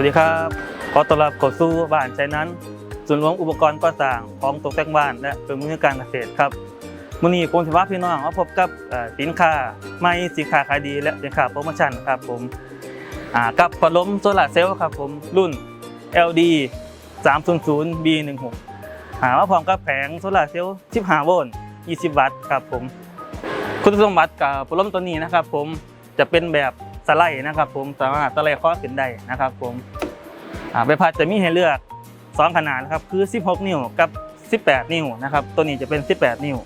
วัสดีครับ ขอต้อนรับเข้าสู่บ้านใจนั้นศูนรวมอุปกรณ์ก่อสร้างของตกแต่งบ้านและเป็นมือการเกษตรครับมื้อนี้ผมสิพาพี่น้องมาพบกับสินค้าใหม่สินค้าขายดีและสินค้าโปรโมชั่นครับผมกับพัดลมโซลาร์เซลล์ครับผมรุ่น LD 300 B16 หามาพร้อมกับแผงโซลาร์เซลล์15โวลต์20 วัตต์ครับผมคุณสมบัติกับพัดลมตัวนี้นะครับผมจะเป็นแบบ ไลด์นะครับ ผมสามารถสไลด์ข้อขึ้นได้นะครับ ผมอ่าใบพัดจะมีให้เลือก 2 ขนาดนะครับคือ 16 นิ้วกับ 18 นิ้วนะครับ ตัวนี้จะเป็น 18 นิ้ว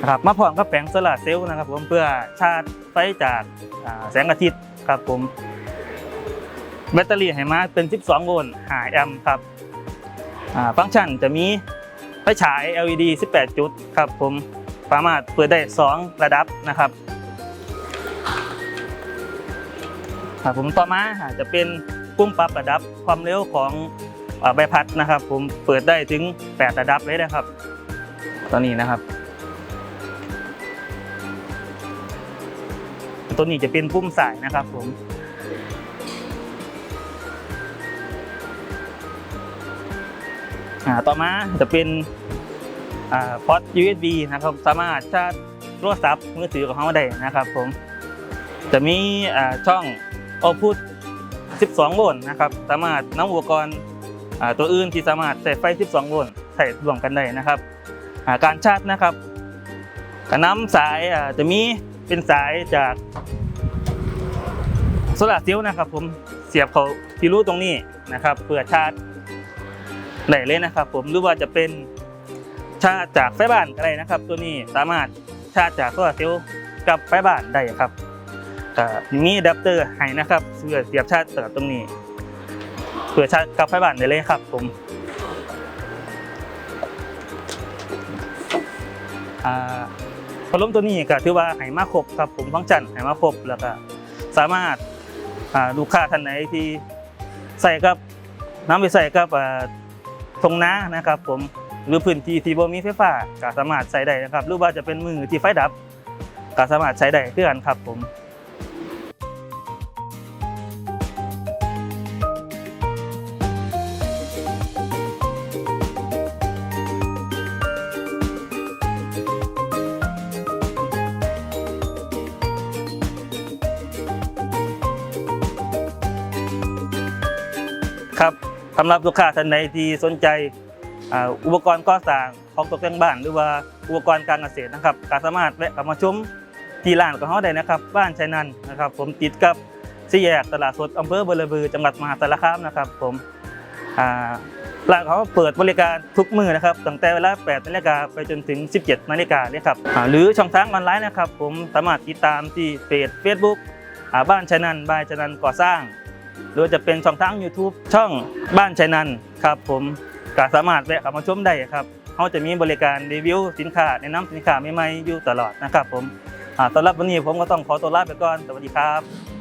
นะครับมาพร้อมกับแผงโซลาร์เซลล์นะครับ ผมเพื่อชาร์จไฟจากแสงอาทิตย์ครับผมแบตเตอรี่ให้มาเป็น 12 โวลต์5แอมป์ครับอ่าฟังก์ชันจะมีไฟฉาย LED 18 จุดครับผมสามารถเปิดได้ 2 ระดับนะครับ ครับผมต่อมาจะเป็นปุ่มปรับระดับความเร็วของใบพัดนะครับ ผมเปิดได้ถึง 8 ระดับเลยนะครับ ตอนนี้นะครับ ตัวนี้จะเป็นปุ่มสายนะครับผมต่อมาจะเป็นพอร์ต USB นะครับสามารถชาร์จโทรศัพท์มือถือของเขาได้นะครับ ผมจะมีอ่า ช่อง output 12 โวลต์นะครับ สามารถนำอุปกรณ์ตัวอื่นที่สามารถใส่ไฟ 12 โวลต์ใส่รวมกันได้นะครับาการชาร์จนะครับการนำสายจะมีเป็นสายจากโซลาร์เซลล์นะครับ ผมเสียบเขาที่รูตรงนี้นะครับ เพื่อชาร์จได้เลยนะครับ ผมหรือว่าจะเป็นชาร์จจากไฟบ้านก็ได้นะครับ ตัวนี้สามารถชาร์จจากโซลาร์เซลล์กับไฟบ้านได้ครับ ก็มีอะแดปเตอร์ให้นะครับเพื่อเสียบชาร์จจากตรงนี้ เพื่อชาร์จกับไฟบ้านได้เลยครับผมอ่าพัดลมตัวนี้ก็ถือว่าให้มาครบครับผมฟังก์ชันให้มาครบแล้วก็สามารถอ่าลูกค้าท่านไหนที่ใส่กับน้ำไปใส่กับทงน้านะครับ ผมหรือพื้นที่ที่บ่มีไฟฟ้าก็สามารถใช้ได้นะครับ หรือว่าจะเป็นมือที่ไฟดับก็สามารถใช้ได้เพื่อนครับผม ครับสำหรับลูกค้าท่านใดที่สนใจอุปกรณ์ก่อสร้างของตกแต่งบ้านหรือว่าอุปกรณ์การเกษตรนะครับก็สามารถแวะมาชมที่ร้านของเขาได้นะครับ บ้านชัยนันนะครับ ผมติดกับสี่แยกตลาดสดอำเภอเบอร์บือจังหวัดมหาสารคามนะครับ ผมอ่าร้านเขาเปิดบริการทุกมือนะครับตั้งแต่เวลา 8นาฬิกาไปจนถึง 17นาฬิกาเลยครับหรือช่องทางออนไลน์นะครับ ผมสามารถติดตามที่เพจ Facebook บ้านชัยนันบ้านชัยนันก่อสร้าง หรือจะเป็นช่องทาง YouTube ช่องบ้านชัยนันครับ ผมก็สามารถแวะเข้ามาชมได้ครับเขาจะมีบริการรีวิวสินค้าแนะนำสินค้าใหม่ๆอยู่ตลอดนะครับ ผมอ่าตอนรับวันนี้ผมก็ต้องขอตัวลาไปก่อนสวัสดีครับ